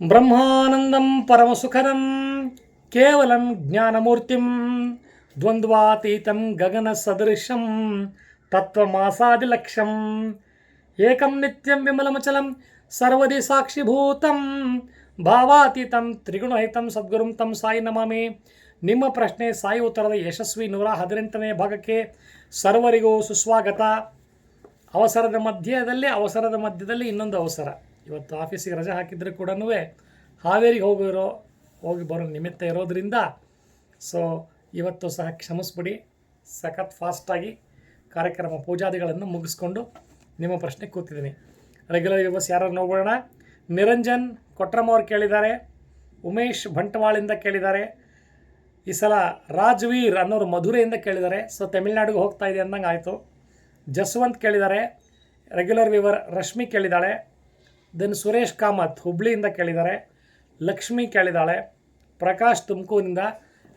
ಬ್ರಹ್ಮಾನಂದಂ ಪರಮಸುಖದಂ ಕೇವಲಂ ಜ್ಞಾನಮೂರ್ತಿಂ ದ್ವಂದ್ವಾತೀತಂ ಗಗನ ತತ್ವಮಾಸಾದಿಲಕ್ಷ್ಯಂ ಏಕಂ ನಿತ್ಯಂ ವಿಮಲಮಚಲಂ ಸರ್ವದಿ ಸಾಕ್ಷಿಭೂತಂ ಭಾವಾತೀತಂ ತ್ರಿಗುಣಹಿತಂ ಸದ್ಗುರುಂ ತಂ ಸಾಯಿ ನಮಾಮಿ. ನಿಮ್ಮ ಪ್ರಶ್ನೆ ಸಾಯಿ ಉತ್ತರದ ಯಶಸ್ವಿ ನೂರ ಹದಿನೆಂಟನೇ ಭಾಗಕ್ಕೆ ಸರ್ವರಿಗೂ ಸುಸ್ವಾಗತ. ಅವಸರದ ಮಧ್ಯದಲ್ಲಿ ಅವಸರದ ಮಧ್ಯದಲ್ಲಿ ಇನ್ನೊಂದು ಅವಸರ. ಇವತ್ತು ಆಫೀಸಿಗೆ ರಜೆ ಹಾಕಿದ್ರೆ ಕೂಡ ಹಾವೇರಿಗೆ ಹೋಗಿರೋ, ಹೋಗಿ ಬರೋ ನಿಮಿತ್ತ ಇರೋದ್ರಿಂದ ಸೊ ಇವತ್ತು ಸಹ ಕ್ಷಮಿಸ್ಬಿಡಿ. ಸಖತ್ ಫಾಸ್ಟಾಗಿ ಕಾರ್ಯಕ್ರಮ ಪೂಜಾದಿಗಳನ್ನು ಮುಗಿಸ್ಕೊಂಡು ನಿಮ್ಮ ಪ್ರಶ್ನೆ ಕೂತಿದ್ದೀನಿ. ರೆಗ್ಯುಲರ್ ವ್ಯೂವರ್ಸ್ ಯಾರು ನೋಡೋಣ ನಿರಂಜನ್ ಕೊಟ್ರಮ್ ಅವ್ರು ಕೇಳಿದ್ದಾರೆ. ಉಮೇಶ್ ಬಂಟ್ವಾಳಿಂದ ಕೇಳಿದ್ದಾರೆ. ಈ ಸಲ ರಾಜ್ವೀರ್ ಅನ್ನೋರು ಮಧುರೆಯಿಂದ ಕೇಳಿದ್ದಾರೆ. ಸೊ ತಮಿಳ್ನಾಡಿಗೆ ಹೋಗ್ತಾ ಇದೆ ಅಂದಂಗೆ ಆಯಿತು ಜಸ್ವಂತ್ ಕೇಳಿದ್ದಾರೆ. ರೆಗ್ಯುಲರ್ ವಿವರ್ ರಶ್ಮಿ ಕೇಳಿದ್ದಾಳೆ. ದೆನ್ ಸುರೇಶ್ ಕಾಮತ್ ಹುಬ್ಳಿಯಿಂದ ಕೇಳಿದ್ದಾರೆ. ಲಕ್ಷ್ಮಿ ಕೇಳಿದ್ದಾಳೆ. ಪ್ರಕಾಶ್ ತುಮಕೂರಿಂದ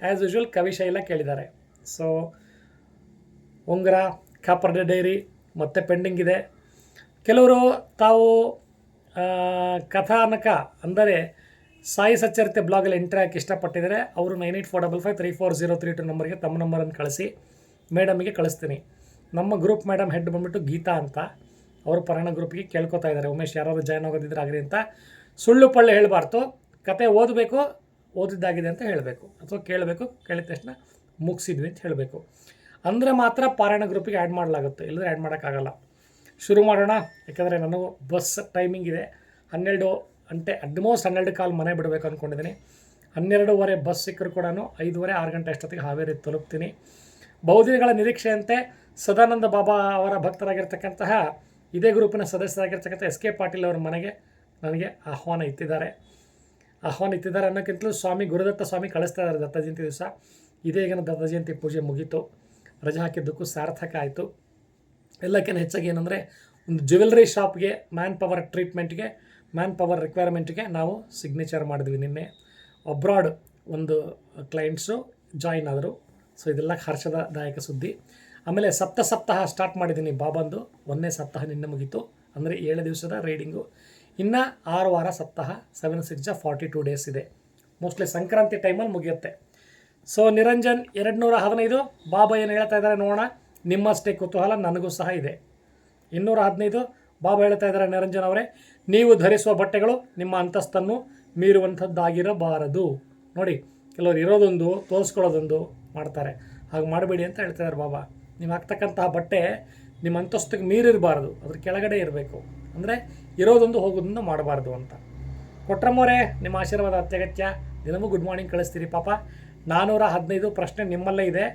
ಆ್ಯಸ್ ಯೂಶುವಲ್ ಕವಿಶೈಲ ಕೇಳಿದ್ದಾರೆ. ಸೊ ಉಂಗುರ, ಕಾಪರ್ಡೆ ಡೈರಿ, ಮತ್ತೆ ಪೆಂಡಿಂಗ್ ಇದೆ. ಕೆಲವರು ತಾವು ಕಥಾನಕ ಅಂದರೆ ಸಾಯಿ ಸಚ್ಚರಿತೆ ಬ್ಲಾಗಲ್ಲಿ ಎಂಟ್ರಿ ಹಾಕಿ ಇಷ್ಟಪಟ್ಟಿದ್ದಾರೆ. ಅವರು nine eight four double five three four zero three two ನಂಬರ್ಗೆ ತಮ್ಮ ನಂಬರನ್ನು ಕಳಿಸಿ ಮೇಡಮಿಗೆ ಕಳಿಸ್ತೀನಿ. ನಮ್ಮ ಗ್ರೂಪ್ ಮೇಡಮ್ ಹೆಡ್ ಬಂದ್ಬಿಟ್ಟು ಗೀತಾ ಅಂತ. ಅವರು ಪರಾಯಣ ಗ್ರೂಪ್ಗೆ ಕೇಳ್ಕೊತಾ ಇದ್ದಾರೆ. ಉಮೇಶ್ ಯಾರಾದರೂ ಜಾಯ್ನ್ ಆಗೋದಿದ್ರೆ ಆಗಲಿ ಅಂತ. ಸುಳ್ಳು ಪಳ್ಳೆ ಹೇಳಬಾರ್ದು. ಕತೆ ಓದಬೇಕು, ಓದಿದ್ದಾಗಿದೆ ಅಂತ ಹೇಳಬೇಕು. ಅಥವಾ ಕೇಳಬೇಕು, ಕೇಳಿದ ತಕ್ಷಣ ಮುಗಿಸಿದ್ವಿ ಅಂತ ಹೇಳಬೇಕು. ಅಂದರೆ ಮಾತ್ರ ಪಾರಾಯಣ ಗ್ರೂಪಿಗೆ ಆ್ಯಡ್ ಮಾಡಲಾಗುತ್ತೆ. ಇಲ್ಲದ್ರೆ ಆ್ಯಡ್ ಮಾಡೋಕ್ಕಾಗಲ್ಲ. ಶುರು ಮಾಡೋಣ. ಯಾಕಂದರೆ ನಾನು ಬಸ್ ಟೈಮಿಂಗ್ ಇದೆ. ಹನ್ನೆರಡು ಗಂಟೆ ಅಟ್ಮೋಸ್ಟ್ ಹನ್ನೆರಡು ಕಾಲ್ ಮನೆ ಬಿಡಬೇಕು ಅಂದ್ಕೊಂಡಿದ್ದೀನಿ ಹನ್ನೆರಡೂವರೆ ಬಸ್ ಸಿಕ್ಕರು ಕೂಡ ಐದೂವರೆ, ಆರು ಗಂಟೆ ಅಷ್ಟೊತ್ತಿಗೆ ಹಾವೇರಿ ತಲುಪ್ತೀನಿ. ಬಹುದಿನಗಳ ನಿರೀಕ್ಷೆಯಂತೆ ಸದಾನಂದ ಬಾಬಾ ಅವರ ಭಕ್ತರಾಗಿರ್ತಕ್ಕಂತಹ ಇದೇ ಗ್ರೂಪಿನ ಸದಸ್ಯರಾಗಿರ್ತಕ್ಕಂಥ ಎಸ್ ಕೆ ಪಾಟೀಲ್ ಅವರ ಮನೆಗೆ ನನಗೆ ಆಹ್ವಾನ ಇತ್ತಿದ್ದಾರೆ ಆಹ್ವಾನ ಇತ್ತಿದ್ದಾರೆ ಅನ್ನೋಕ್ಕಿಂತಲೂ ಸ್ವಾಮಿ, ಗುರುದತ್ತ ಸ್ವಾಮಿ ಕಳಿಸ್ತಾ ಇದ್ದಾರೆ ದತ್ತ ಜಯಂತಿ ದಿವಸ. ಇದೇ ಈಗಿನ ದತ್ತ ಜಯಂತಿ ಪೂಜೆ ಮುಗೀತು. ರಜೆ ಹಾಕಿದ್ದಕ್ಕೂ ಸಾರ್ಥಕ ಆಯಿತು. ಎಲ್ಲಕ್ಕಿಂತ ಹೆಚ್ಚಾಗಿ ಏನಂದರೆ, ಒಂದು ಜ್ಯುವೆಲ್ರಿ ಶಾಪ್ಗೆ ಮ್ಯಾನ್ ಪವರ್ ಟ್ರೀಟ್ಮೆಂಟ್ಗೆ ಮ್ಯಾನ್ ಪವರ್ ರಿಕ್ವೈರ್ಮೆಂಟ್ಗೆ ನಾವು ಸಿಗ್ನೇಚರ್ ಮಾಡಿದ್ವಿ ನಿನ್ನೆ. ಅಬ್ರಾಡ್ ಒಂದು ಕ್ಲೈಂಟ್ಸು ಜಾಯಿನ್ ಆದರು. ಸೊ ಇದೆಲ್ಲ ಹರ್ಷದಾಯಕ ಸುದ್ದಿ. ಆಮೇಲೆ ಸಪ್ತ ಸಪ್ತಾಹ ಸ್ಟಾರ್ಟ್ ಮಾಡಿದ್ದೀನಿ ಬಾಬಂದು. ಒಂದನೇ ಸಪ್ತಾಹ ನಿನ್ನೆ ಮುಗೀತು. ಅಂದರೆ ಏಳು ದಿವಸದ ರೈಡಿಂಗು ಇನ್ನು ಆರು ವಾರ ಸಪ್ತಾಹ ಸೆವೆನ್ ಸಿಕ್ಸ್ ಜ ಫಾರ್ಟಿ ಟೂ ಡೇಸ್ ಇದೆ. ಮೋಸ್ಟ್ಲಿ ಸಂಕ್ರಾಂತಿ ಟೈಮಲ್ಲಿ ಮುಗಿಯುತ್ತೆ. ಸೊ ನಿರಂಜನ್ ಎರಡು ನೂರ ಹದಿನೈದು. ಬಾಬಾ ಏನು ಹೇಳ್ತಾ ಇದ್ದಾರೆ ನೋಡೋಣ. ನಿಮ್ಮಷ್ಟೇ ಕುತೂಹಲ, ನನಗೂ ಸಹ ಇದೆ. ಇನ್ನೂರ ಹದಿನೈದು. ಬಾಬಾ ಹೇಳ್ತಾ ಇದ್ದಾರೆ ನಿರಂಜನ್ ಅವರೇ, ನೀವು ಧರಿಸುವ ಬಟ್ಟೆಗಳು ನಿಮ್ಮ ಅಂತಸ್ತನ್ನು ಮೀರುವಂಥದ್ದಾಗಿರಬಾರದು. ನೋಡಿ, ಕೆಲವರು ಇರೋದೊಂದು, ತೋರಿಸ್ಕೊಳ್ಳೋದೊಂದು ಮಾಡ್ತಾರೆ. ಹಾಗೆ ಮಾಡಬೇಡಿ ಅಂತ ಹೇಳ್ತಾ ಇದ್ದಾರೆ ಬಾಬಾ. ನೀವು ಹಾಕ್ತಕ್ಕಂತಹ ಬಟ್ಟೆ ನಿಮ್ಮ ಅಂತಸ್ತಿಗೆ ಮೀರಿರಬಾರ್ದು, ಅದ್ರ ಕೆಳಗಡೆ ಇರಬೇಕು. ಅಂದರೆ ಇರೋದೊಂದು ಹೋಗೋದನ್ನು ಮಾಡಬಾರ್ದು ಅಂತ. ಕೊಟ್ರಮ್ಮೋರೆ ನಿಮ್ಮ ಆಶೀರ್ವಾದ ಅತ್ಯಗತ್ಯ. ದಿನವೂ ಗುಡ್ ಮಾರ್ನಿಂಗ್ ಕಳಿಸ್ತೀರಿ ಪಾಪ. ನಾನ್ನೂರ ಹದಿನೈದು ಪ್ರಶ್ನೆ ನಿಮ್ಮಲ್ಲೇ ಇದೆ.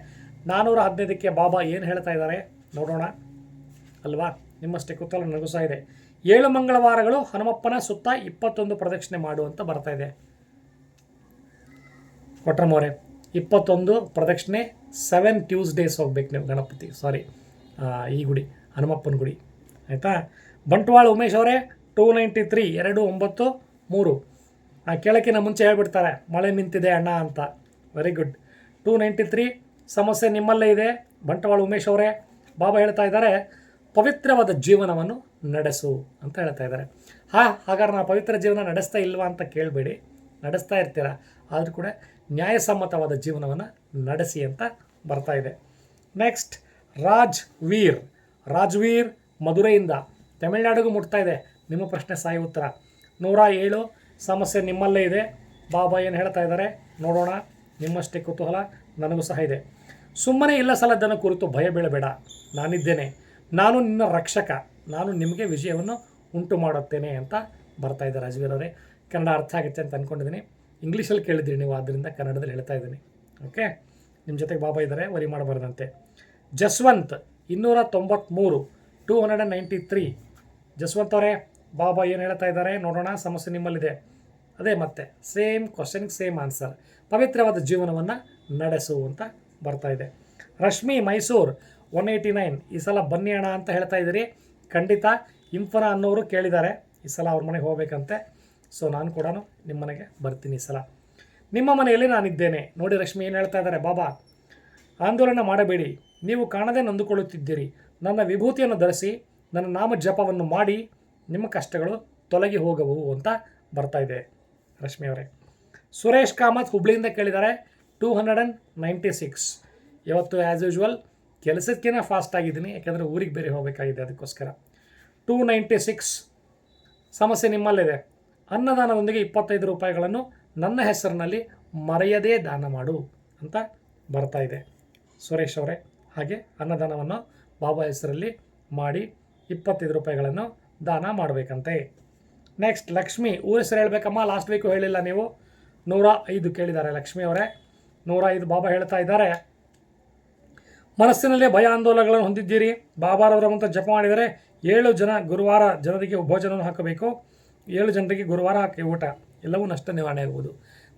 ನಾನ್ನೂರ ಹದಿನೈದಕ್ಕೆ ಬಾಬಾ ಏನು ಹೇಳ್ತಾ ಇದ್ದಾರೆ ನೋಡೋಣ. ಅಲ್ವಾ? ನಿಮ್ಮಷ್ಟೇ ಕುತ್ತಲ ನನಗೂ ಸಹ ಇದೆ. ಏಳು ಮಂಗಳವಾರಗಳು ಹನುಮಪ್ಪನ ಸುತ್ತ ಇಪ್ಪತ್ತೊಂದು ಪ್ರದಕ್ಷಿಣೆ ಮಾಡುವಂತ ಬರ್ತಾ ಇದೆ. ಕೊಟ್ರಮೋರೆ ಇಪ್ಪತ್ತೊಂದು, ಪ್ರದಕ್ಷಿಣೆ ಸೆವೆನ್ ಟ್ಯೂಸ್ಡೇಸ್ ಹೋಗ್ಬೇಕು ನೀವು, ಗಣಪತಿ. ಸಾರಿ ಈ ಗುಡಿ, ಹನುಮಪ್ಪನ ಗುಡಿ. ಆಯಿತಾ? ಬಂಟ್ವಾಳ ಉಮೇಶ್ ಅವರೇ ಟೂ ನೈಂಟಿ ತ್ರೀ ಎರಡು, ಒಂಬತ್ತು, ಮೂರು. ಆ ಕೇಳೋಕ್ಕಿಂತ ಮುಂಚೆ ಹೇಳ್ಬಿಡ್ತಾರೆ, ಮಳೆ ನಿಂತಿದೆ ಅಣ್ಣ ಅಂತ. Very good two ninety three ಸಮಸ್ಯೆ ನಿಮ್ಮಲ್ಲೇ ಇದೆ. ಬಂಟ್ವಾಳ ಉಮೇಶ್ ಅವರೇ, ಬಾಬಾ ಹೇಳ್ತಾ ಇದ್ದಾರೆ, ಪವಿತ್ರವಾದ ಜೀವನವನ್ನು ನಡೆಸು ಅಂತ ಹೇಳ್ತಾ ಇದ್ದಾರೆ. ಹಾ, ಹಾಗಾದ್ರೆ ನಾವು ಪವಿತ್ರ ಜೀವನ ನಡೆಸ್ತಾ ಇಲ್ವಾ ಅಂತ ಕೇಳಬೇಡಿ. ನಡೆಸ್ತಾ ಇರ್ತೀರ. ಆದರೂ ಕೂಡ ನ್ಯಾಯಸಮ್ಮತವಾದ ಜೀವನವನ್ನು ನಡೆಸಿ ಅಂತ ಬರ್ತಾ ಇದೆ. ನೆಕ್ಸ್ಟ್ ರಾಜ್ ವೀರ್ ರಾಜ್ವೀರ್ ಮಧುರೆಯಿಂದ ತಮಿಳುನಾಡಿಗೂ ಮುಟ್ತಾ ಇದೆ. ನಿಮ್ಮ ಪ್ರಶ್ನೆ ಸಾಯಿ ಉತ್ತರ. ನೂರ ಏಳು ಸಮಸ್ಯೆ ನಿಮ್ಮಲ್ಲೇ ಇದೆ. ಬಾಬಾ ಏನು ಹೇಳ್ತಾ ಇದ್ದಾರೆ? ನೋಡೋಣ. ನಿಮ್ಮಷ್ಟೇ ಕುತೂಹಲ, ನನಗೂ ಸಹ ಇದೆ. ಸುಮ್ಮನೆ ಇಲ್ಲ ಸಲದ್ದನ ಕುರಿತು ಭಯ ಬೀಳಬೇಡ. ನಾನಿದ್ದೇನೆ. ನಾನು ನಿನ್ನ ರಕ್ಷಕ. ನಾನು ನಿಮಗೆ ವಿಜಯವನ್ನು ಉಂಟು ಮಾಡುತ್ತೇನೆ ಅಂತ ಬರ್ತಾ ಇದೆ ರಾಜ್ವೀರ್ ಕನ್ನಡ ಅರ್ಥ ಆಗುತ್ತೆ ಅಂತ ಅಂದ್ಕೊಂಡಿದ್ದೀನಿ ಇಂಗ್ಲೀಷಲ್ಲಿ ಕೇಳಿದ್ರಿ ನೀವು ಆದ್ದರಿಂದ ಕನ್ನಡದಲ್ಲಿ ಹೇಳ್ತಾ ಇದ್ದೀನಿ. ಓಕೆ ನಿಮ್ಮ ಜೊತೆಗೆ ಬಾಬಾ ಇದ್ದಾರೆ ವರಿ ಮಾಡಬಾರ್ದಂತೆ. ಜಸ್ವಂತ್ ಇನ್ನೂರ ತೊಂಬತ್ತ್ಮೂರು two hundred and ninety three Jaswant ಅವರೇ, ಬಾಬಾ ಏನು ಹೇಳ್ತಾ ಇದ್ದಾರೆ ನೋಡೋಣ, ಸಮಸ್ಯೆ ನಿಮ್ಮಲ್ಲಿದೆ. ಅದೇ ಮತ್ತೆ ಸೇಮ್ ಕ್ವಶನ್ಗೆ ಸೇಮ್ ಆನ್ಸರ್ ಪವಿತ್ರವಾದ ಜೀವನವನ್ನು ನಡೆಸು ಅಂತ ಬರ್ತಾ ಇದೆ. Rashmi, Mysuru one eighty nine ಈ ಸಲ ಬನ್ನಿ ಅಣ್ಣ ಅಂತ ಹೇಳ್ತಾ ಇದ್ದೀರಿ. ಖಂಡಿತ, ಇಂಫನ ಅನ್ನೋರು ಕೇಳಿದ್ದಾರೆ. ಈ ಸಲ ಅವ್ರ ಮನೆಗೆ ಹೋಗ್ಬೇಕಂತೆ. ಸೊ ನಾನು ಕೂಡ ನಿಮ್ಮ ಮನೆಗೆ ಬರ್ತೀನಿ ಸಲ. ನಿಮ್ಮ ಮನೆಯಲ್ಲಿ ನಾನಿದ್ದೇನೆ. ನೋಡಿ, ರಶ್ಮಿ ಏನು ಹೇಳ್ತಾ ಇದ್ದಾರೆ ಬಾಬಾ, ಆಂದೋಲನ ಮಾಡಬೇಡಿ. ನೀವು ಕಾಣದೆ ನೊಂದುಕೊಳ್ಳುತ್ತಿದ್ದೀರಿ. ನನ್ನ ವಿಭೂತಿಯನ್ನು ಧರಿಸಿ, ನನ್ನ ನಾಮ ಜಪವನ್ನು ಮಾಡಿ, ನಿಮ್ಮ ಕಷ್ಟಗಳು ತೊಲಗಿ ಹೋಗವು ಅಂತ ಬರ್ತಾ ಇದೆ ರಶ್ಮಿ ಅವರೇ. ಸುರೇಶ್ ಕಾಮತ್ ಹುಬ್ಳಿಯಿಂದ ಕೇಳಿದ್ದಾರೆ, two hundred and ninety six ಇವತ್ತು ಆ್ಯಸ್ ಯೂಶ್ವಲ್ ಕೆಲಸಕ್ಕೇನೆ ಫಾಸ್ಟ್ ಆಗಿದ್ದೀನಿ. ಯಾಕೆಂದರೆ ಊರಿಗೆ ಬೇರೆ ಹೋಗಬೇಕಾಗಿದೆ ಅದಕ್ಕೋಸ್ಕರ. ಟೂ ನೈಂಟಿ ಸಿಕ್ಸ್, ಸಮಸ್ಯೆ ನಿಮ್ಮಲ್ಲಿದೆ. ಅನ್ನದಾನದೊಂದಿಗೆ ಇಪ್ಪತ್ತೈದು ರೂಪಾಯಿಗಳನ್ನು ನನ್ನ ಹೆಸರಿನಲ್ಲಿ ಮರೆಯದೇ ದಾನ ಮಾಡು ಅಂತ ಬರ್ತಾ ಇದೆ. ಸುರೇಶ್ ಅವರೇ, ಹಾಗೆ ಅನ್ನದಾನವನ್ನು ಬಾಬಾ ಹೆಸರಲ್ಲಿ ಮಾಡಿ ಇಪ್ಪತ್ತೈದು ರೂಪಾಯಿಗಳನ್ನು ದಾನ ಮಾಡಬೇಕಂತೆ. ನೆಕ್ಸ್ಟ್ ಲಕ್ಷ್ಮಿ, ಊರ ಹೆಸರು ಹೇಳಬೇಕಮ್ಮ ಲಾಸ್ಟ್ ವೀಕು ಹೇಳಿಲ್ಲ ನೀವು. ನೂರ ಐದು ಕೇಳಿದ್ದಾರೆ ಲಕ್ಷ್ಮಿ ಅವರೇ. ನೂರ ಐದು ಬಾಬಾ ಹೇಳ್ತಾ ಇದ್ದಾರೆ. ಮನಸ್ಸಿನಲ್ಲಿ ಭಯ ಆಂದೋಲನಗಳನ್ನು ಹೊಂದಿದ್ದೀರಿ. ಬಾಬಾರವರ ಅಂತ ಜಪ ಮಾಡಿದರೆ ಏಳು ಜನ ಗುರುವಾರ ಜನರಿಗೆ ಭೋಜನವನ್ನು ಹಾಕಬೇಕು. ಏಳು ಜನರಿಗೆ ಗುರುವಾರ ಹಾಕಿ ಊಟ. ಎಲ್ಲವೂ ನಷ್ಟ ನಿವಾರಣೆ ಆಗ್ಬೋದು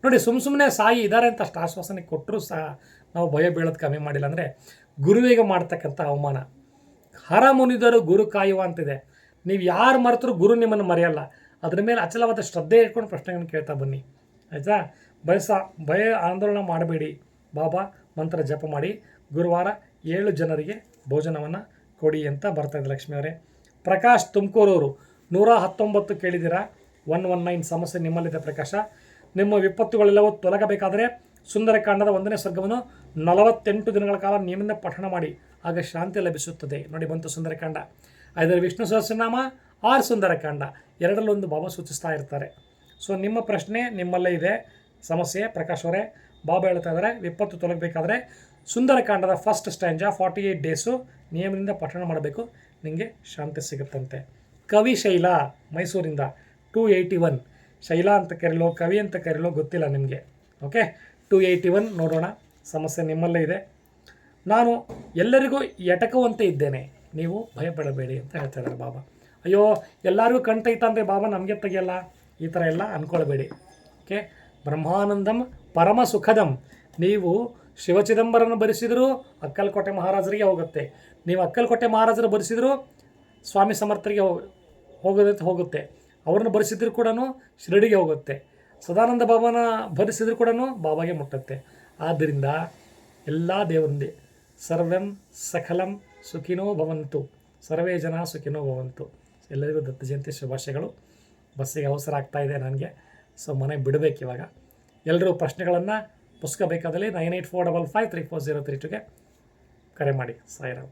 ನೋಡಿ ಸುಮ್ಮ ಸುಮ್ಮನೆ ಸಾಯಿ ಇದ್ದಾರೆ ಅಂತ ಅಷ್ಟು ಆಶ್ವಾಸನೆ ಕೊಟ್ಟರೂ ಸಹ ನಾವು ಭಯ ಬೀಳೋದು ಕಮ್ಮಿ ಮಾಡಿಲ್ಲ ಅಂದರೆ ಗುರುವಿಗೆ ಮಾಡ್ತಕ್ಕಂಥ ಅವಮಾನ. ಹರ ಮುನಿದರು ಗುರು ಕಾಯುವ ಅಂತಿದೆ. ನೀವು ಯಾರು ಮರೆತರೂ ಗುರು ನಿಮ್ಮನ್ನು ಮರೆಯಲ್ಲ. ಅದ್ರ ಮೇಲೆ ಅಚಲವಾದ ಶ್ರದ್ಧೆ ಇಟ್ಕೊಂಡು ಪ್ರಶ್ನೆಗಳನ್ನು ಕೇಳ್ತಾ ಬನ್ನಿ. ಆಯಿತಾ? ಬಯಸ ಭಯ ಆಂದೋಲನ ಮಾಡಬೇಡಿ. ಬಾಬಾ, ಮಂತ್ರ ಜಪ ಮಾಡಿ. ಗುರುವಾರ ಏಳು ಜನರಿಗೆ ಭೋಜನವನ್ನು ಕೊಡಿ ಅಂತ ಬರ್ತಾ ಲಕ್ಷ್ಮಿಯವರೇ ಪ್ರಕಾಶ್ ತುಮಕೂರವರು ನೂರ ಹತ್ತೊಂಬತ್ತು ಕೇಳಿದ್ದೀರಾ? ಒನ್ ಒನ್ ನೈನ್ ಸಮಸ್ಯೆ ನಿಮ್ಮಲ್ಲಿದೆ ಪ್ರಕಾಶ. ನಿಮ್ಮ ವಿಪತ್ತುಗಳೆಲ್ಲವೂ ತೊಲಗಬೇಕಾದರೆ ಸುಂದರಕಾಂಡದ ಒಂದನೇ ಸ್ವರ್ಗವನ್ನು ನಲವತ್ತೆಂಟು ದಿನಗಳ ಕಾಲ ನಿಯಮಿಂದ ಪಠಣ ಮಾಡಿ. ಆಗ ಶಾಂತಿ ಲಭಿಸುತ್ತದೆ. ನೋಡಿ, ಬಂತು ಸುಂದರಕಾಂಡ. ಐದರ ವಿಷ್ಣು ಸಹಸ್ರನಾಮ, ಆರು ಸುಂದರಕಾಂಡ. ಎರಡರಲ್ಲೊಂದು ಬಾಬಾ ಸೂಚಿಸ್ತಾ ಇರ್ತಾರೆ. ಸೊ ನಿಮ್ಮ ಪ್ರಶ್ನೆ ನಿಮ್ಮಲ್ಲೇ ಇದೆ. ಸಮಸ್ಯೆ, ಪ್ರಕಾಶ್ ಅವರೇ. ಬಾಬಾ ಹೇಳ್ತಾ ಇದ್ದಾರೆ, ವಿಪತ್ತು ತೊಲಗಬೇಕಾದ್ರೆ ಸುಂದರಕಾಂಡದ first stanza forty eight days ನಿಯಮದಿಂದ ಪಠಣ ಮಾಡಬೇಕು. ನಿಮಗೆ ಶಾಂತಿ ಸಿಗುತ್ತಂತೆ. ಕವಿ ಶೈಲಾ, ಮೈಸೂರಿಂದ ಟೂ ಏಯ್ಟಿ ಒನ್ ಶೈಲಾ ಅಂತ ಕರೀಲೋ, ಕವಿ ಅಂತ ಕರೀಲೋ ಗೊತ್ತಿಲ್ಲ ನಿಮಗೆ. ಓಕೆ ಟೂ ಏಯ್ಟಿ ಒನ್ ನೋಡೋಣ. ಸಮಸ್ಯೆ ನಿಮ್ಮಲ್ಲೇ ಇದೆ. ನಾನು ಎಲ್ಲರಿಗೂ ಎಟಕುವಂತೆ ಇದ್ದೇನೆ. ನೀವು ಭಯಪಡಬೇಡಿ ಅಂತ ಹೇಳ್ತಾ ಬಾಬಾ. ಅಯ್ಯೋ, ಎಲ್ಲರಿಗೂ ಕಣ್ ಬಾಬಾ ನಮಗೆ ತೆಗೆಯಲ್ಲ? ಈ ಥರ ಎಲ್ಲ ಅಂದ್ಕೊಳ್ಬೇಡಿ ಓಕೆ ಬ್ರಹ್ಮಾನಂದಂ ಪರಮ ಸುಖದಂ. ನೀವು ಶಿವಚಿದಂಬರನ್ನು ಭರಿಸಿದರೂ ಅಕ್ಕಲಕೋಟೆ ಮಹಾರಾಜರಿಗೆ ಹೋಗುತ್ತೆ. ನೀವು ಅಕ್ಕಲ್ಕೋಟೆ ಮಹಾರಾಜರು ಭರಿಸಿದರೂ ಸ್ವಾಮಿ ಸಮರ್ಥರಿಗೆ ಹೋಗ ಹೋಗೋದಕ್ಕೆ ಹೋಗುತ್ತೆ. ಅವ್ರನ್ನ ಭರಿಸಿದ್ರು ಕೂಡ ಶಿರಡಿಗೆ ಹೋಗುತ್ತೆ. ಸದಾನಂದ ಬಾಬಾನ ಭರಿಸಿದ್ರು ಕೂಡ ಬಾಬಾಗೆ ಮುಟ್ಟುತ್ತೆ. ಆದ್ದರಿಂದ ಎಲ್ಲ ದೇವರಂದೇ ಸರ್ವಂ ಸಕಲಂ ಸುಖಿನೋ ಭವಂತು. ಸರ್ವೇ ಜನ ಸುಖಿನೋ ಭವಂತು. ಎಲ್ಲರಿಗೂ ದತ್ತ ಜಯಂತಿ ಶುಭಾಶಯಗಳು. ಬಸ್ಸಿಗೆ ಅವಸರ ಆಗ್ತಾ ಇದೆ ನನಗೆ. ಸೊ ಮನೆ ಬಿಡಬೇಕು ಇವಾಗ. ಎಲ್ಲರೂ ಪ್ರಶ್ನೆಗಳನ್ನು ಪುಸ್ತಕ ಬೇಕಾದಲ್ಲಿ nine eight four double five three four zero three ಟುಗೆ ಕರೆ ಮಾಡಿ. ಸಾಯಿರಾಮ್.